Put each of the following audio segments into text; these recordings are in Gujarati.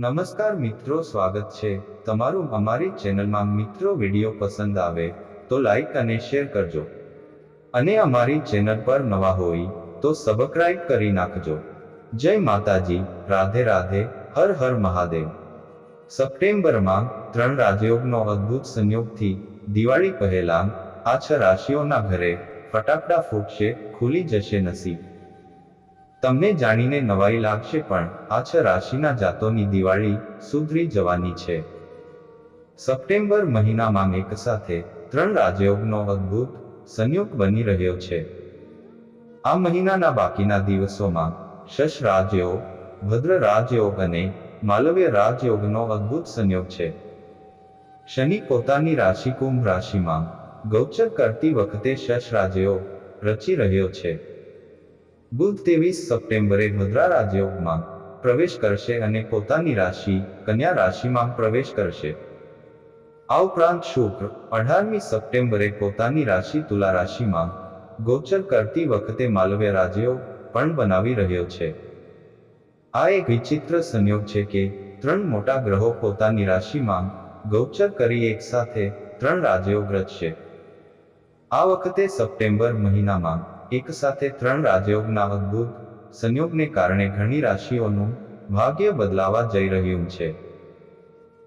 નમસ્કાર મિત્રો, સ્વાગત છે. તમારું અમારી ચેનલમાં મિત્રો વીડિયો પસંદ આવે તો લાઈક અને શેર કરજો. અને અમારી ચેનલ પર નવા હોય તો સબસ્ક્રાઇબ કરી નાખજો. જય માતાજી. રાધે રાધે. હર હર મહાદેવ. સપ્ટેમ્બરમાં ત્રણ રાજયોગનો અદ્ભુત સંયોગથી દિવાળી પહેલા આ છ રાશિઓના ઘરે ફટાકડા ફૂટશે, ખુલી જશે નસીબ. તમને જાણીને નવાઈ લાગશે, પણ આ છ રાશિના જાતોની દિવાળી સુધરી જવાની છે. સપ્ટેમ્બર મહિનામાં એક સાથે ત્રણ રાજયોગનો અદ્ભુત સંયોગ બની રહ્યો છે. આ મહિનાના બાકીના દિવસોમાં શશ રાજયોગ, ભદ્ર રાજયોગ અને માલવ્ય રાજયોગનો અદ્ભુત સંયોગ છે. શનિ પોતાની રાશિ, કુંભ રાશિમાં ગૌચર કરતી વખતે શશ રાજયોગ રચી રહ્યો છે. બુધ ત્રેવીસ સપ્ટેમ્બરે મુદ્રા રાજયોગમાં પ્રવેશ કરશે અને પોતાની રાશિ, કન્યા રાશિમાં પ્રવેશ કરશે. આ ઉપરાંત શુક્ર, અઢારમી સપ્ટેમ્બરે પોતાની રાશિ તુલા રાશિમાં ગોચર કરતી વખતે માલવ્ય રાજયોગ પણ બનાવી રહ્યો છે. આ એક વિચિત્ર સંયોગ છે કે ત્રણ મોટા ગ્રહો પોતાની રાશિમાં ગૌચર કરી એક સાથે ત્રણ રાજયોગ રચશે આ વખતે સપ્ટેમ્બર મહિનામાં એક સાથે ત્રણ રાજયોગના અદ્ભુત સંયોગને કારણે ઘણી રાશિઓનું ભાગ્ય બદલાવા જઈ રહ્યું છે.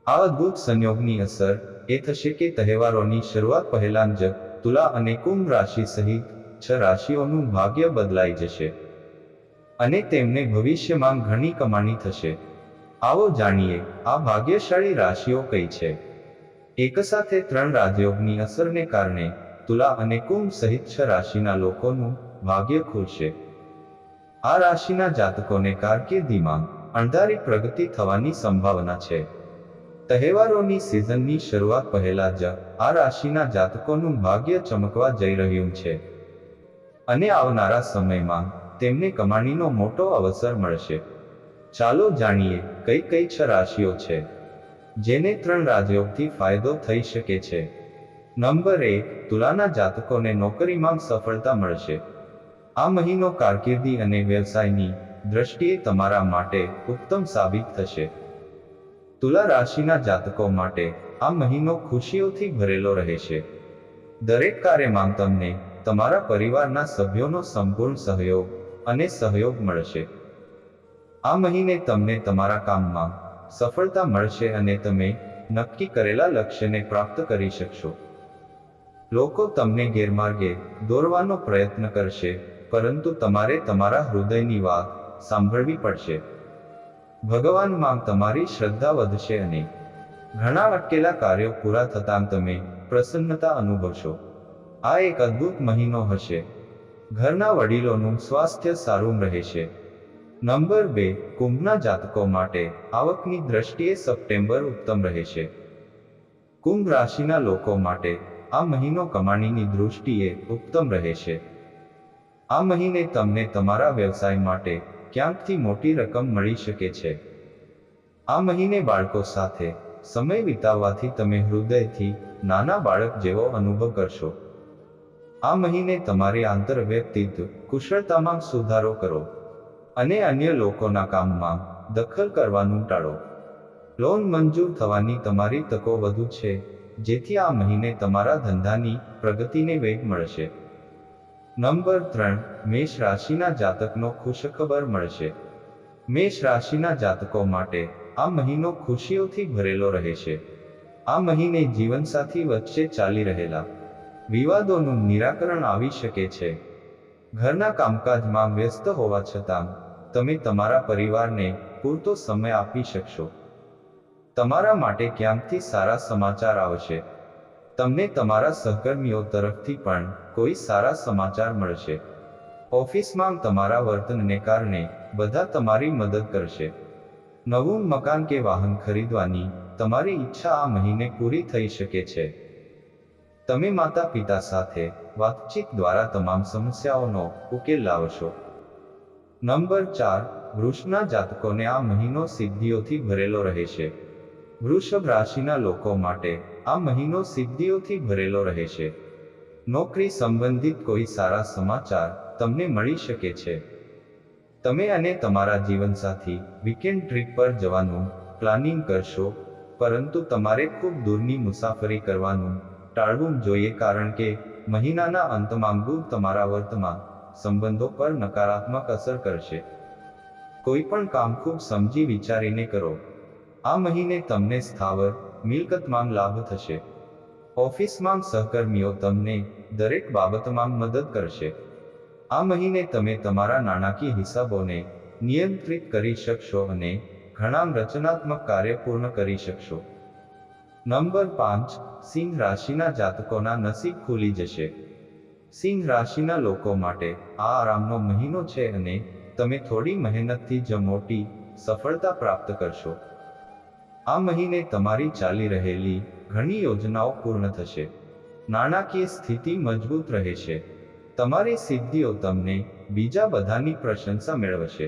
આ અદ્ભુત સંયોગની અસર એ થશે કે તહેવારોની શરૂઆત પહેલા જ તુલા અને કુંભ રાશિ સહિત છ રાશિઓનું ભાગ્ય બદલાઈ જશે. અને તેમને ભવિષ્યમાં ઘણી કમાણી થશે. આવો જાણીએ, આ ભાગ્યશાળી રાશિઓ કઈ છે? એક સાથે ત્રણ રાજયોગની અસરને કારણે તુલા અને કુંભ સહિત છ રાશિના લોકોનું ભાગ્ય ખુલશે. આ રાશિના જાતકોને કારકિર્દીમાં અણધારી પ્રગતિ થવાની સંભાવના છે. તહેવારોની સિઝનની શરૂઆત પહેલા જ આ રાશિના જાતકોનું ભાગ્ય ચમકવા જઈ રહ્યું છે. અને આવનારા સમયમાં તેમને કમાણીનો મોટો અવસર મળશે. ચાલો જાણીએ કઈ કઈ છ રાશિઓ છે. જેને ત્રણ રાજયોગથી ફાયદો થઈ શકે છે. નંબર એક, તુલાના જાતકોને નોકરીમાં સફળતા મળશે. આ મહિનો કારકિર્દી અને વ્યવસાયની દ્રષ્ટિએ તમારા માટે ઉત્તમ સાબિત થશે. તુલા રાશિના જાતકો માટે આ મહિનો ખુશીઓથી ભરેલો રહેશે. દરેક કાર્યમાં તમને તમારા પરિવારના સભ્યોનો સંપૂર્ણ સહયોગ અને સહયોગ મળશે. આ મહિને તમને તમારા કામમાં સફળતા મળશે અને તમે નક્કી કરેલા લક્ષ્યને પ્રાપ્ત કરી શકશો. લોકો તમને ગેરમાર્ગે દોરવાનો પ્રયત્ન કરશે, પરંતુ તમારે તમારા હૃદયની વાત સાંભળવી પડશે. ભગવાનમાં તમારી શ્રદ્ધા વધશે અને ઘણા અટકેલા કાર્યો પૂરા થતાં તમે પ્રસન્નતા અનુભવશો. આ એક અદ્ભુત મહિનો હશે. ઘરના વડીલોનું સ્વાસ્થ્ય સારું રહેશે. નંબર બે, કુંભના જાતકો માટે આવકની દ્રષ્ટિએ સપ્ટેમ્બર ઉત્તમ રહેશે. કુંભ રાશિના લોકો માટે આ મહિનો કમાણીની દૃષ્ટિએ ઉત્તમ રહે છે આ મહિને તમને તમારા વ્યવસાય માટે ક્યાંકથી મોટી રકમ મળી શકે છે. આ મહિને બાળકો સાથે સમય વિતાવવાથી તમે હૃદયથી નાના બાળક જેવો અનુભવ કરશો. આ મહિને તમારી આંતરવ્યક્તિત્વ કુશળતામાં સુધારો કરો અને અન્ય લોકોના કામમાં દખલ કરવાનું ટાળો. લોન મંજૂર થવાની તમારી તકો વધુ છે. જેથી આ મહિને તમારા ધંધાની પ્રગતિને વેગ મળશે. નંબર ત્રણ, મેષ રાશિના જાતકનો ખુશખબર મળશે. મેષ રાશિના જાતકો માટે આ મહિનો ખુશીઓથી ભરેલો રહેશે. આ મહિને જીવનસાથી વચ્ચે ચાલી રહેલા વિવાદોનું નિરાકરણ આવી શકે છે. ઘરના કામકાજમાં વ્યસ્ત હોવા છતાં તમે તમારા પરિવારને પૂરતો સમય આપી શકશો. તમારા માટે ક્યાંકથી સારા સમાચાર આવશે? તમને તમારા સહકર્મીઓ તરફથી પણ કોઈ સારા સમાચાર મળશે. ઓફિસમાં તમારા વર્તનને કારણે બધા તમારી મદદ કરશે. નવું મકાન કે વાહન ખરીદવાની તમારી ઈચ્છા આ મહિને પૂરી થઈ શકે છે. તમે માતા પિતા સાથે વાતચીત દ્વારા તમામ સમસ્યાઓનો ઉકેલ લાવશો. નંબર ચાર વૃષના જાતકોને આ મહિનો સિદ્ધિઓથી ભરેલો રહેશે. વૃષભ રાશિના લોકો માટે આ મહિનો સિદ્ધિઓથી ભરેલો રહેશે. નોકરી સંબંધિત કોઈ સારા સમાચાર તમને મળી શકે છે. તમે અને તમારા જીવનસાથી વીકેન્ડ ટ્રીપ પર જવાનું પ્લાનિંગ કરશો, પરંતુ તમારે ખૂબ દૂરની મુસાફરી કરવાનું ટાળવું જોઈએ કારણ કે મહિનાના અંતમાં ગુરુ તમારા વર્તમાન સંબંધો પર નકારાત્મક અસર કરશે. કોઈ પણ કામ ખૂબ સમજી વિચારીને કરો. આ મહિને તમને સ્થાવર મિલકતમાં લાભ થશે. ઓફિસમાં સહકર્મીઓ તમને દરેક બાબતમાં મદદ કરશે. આ મહિને તમે તમારા નાણાકીય હિસાબોને નિયંત્રિત કરી શકશો અને ઘણા રચનાત્મક કાર્ય પૂર્ણ કરી શકશો. નંબર પાંચ, સિંહ રાશિના જાતકોના નસીબ ખુલી જશે. સિંહ રાશિના લોકો માટે આ આરામનો મહિનો છે અને તમે થોડી મહેનતથી જ મોટી સફળતા પ્રાપ્ત કરશો. આ મહિને તમારી ચાલી રહેલી ઘણી યોજનાઓ પૂર્ણ થશે. નાણાકીય સ્થિતિ મજબૂત રહેશે. તમારી સિદ્ધિઓ તમને બીજા બધાની પ્રશંસા મેળવશે.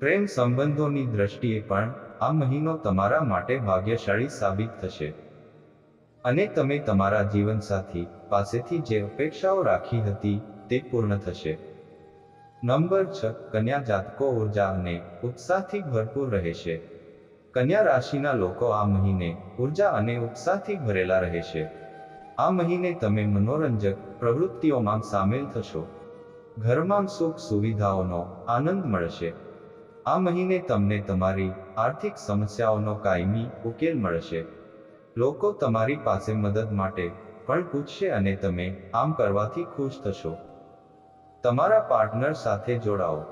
પ્રેમ સંબંધોની દ્રષ્ટિએ પણ આ મહિનો તમારા માટે ભાગ્યશાળી સાબિત થશે. અને તમે તમારા જીવનસાથી પાસેથી જે અપેક્ષાઓ રાખી હતી તે પૂર્ણ થશે. નંબર છ, કન્યા જાતકો ઊર્જા અને ઉત્સાહથી ભરપૂર રહેશે. કન્યા રાશિના લોકો આ મહિને ઊર્જા અને ઉત્સાહથી ભરેલા રહેશે આ મહિને તમે મનોરંજક પ્રવૃત્તિઓમાં સામેલ થશો. ઘરમાં સુખ સુવિધાઓનો આનંદ મળશે. આ મહિને તમને તમારી આર્થિક સમસ્યાઓનો કાયમી ઉકેલ મળશે. લોકો તમારી પાસે મદદ માટે પણ પૂછશે અને તમે આમ કરવાથી ખુશ થશો. તમારા પાર્ટનર સાથે જોડાઓ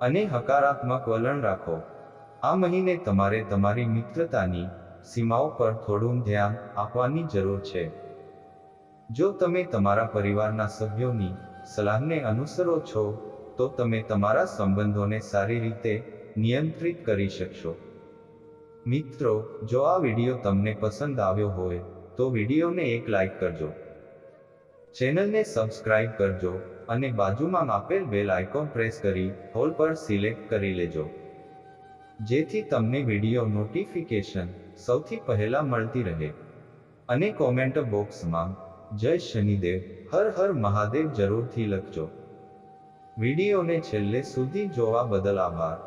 અને હકારાત્મક વલણ રાખો. આ મહિને તમારે તમારી મિત્રતાની સીમાઓ પર થોડું ધ્યાન આપવાની જરૂર છે. જો તમે તમારા પરિવારના સભ્યોની સલાહને અનુસરો છો, તો તમે તમારા સંબંધોને સારી રીતે નિયંત્રિત કરી શકશો. મિત્રો, જો આ વીડિયો તમને પસંદ આવ્યો હોય, તો વિડીયોને એક લાઈક કરજો. ચેનલને સબસ્ક્રાઇબ કરજો અને બાજુમાં આપેલ બેલ આઇકોન પ્રેસ કરી હોલ પર સિલેક્ટ કરી લેજો. જેથી તમને વીડિયો નોટિફિકેશન સૌથી પહેલા મળતી રહે. અને કોમેન્ટ બોક્સમાં, જય શનિદેવ, હર હર મહાદેવ જરૂરથી લખજો. વિડીયોને છેલ્લે સુધી જોવા બદલ આભાર.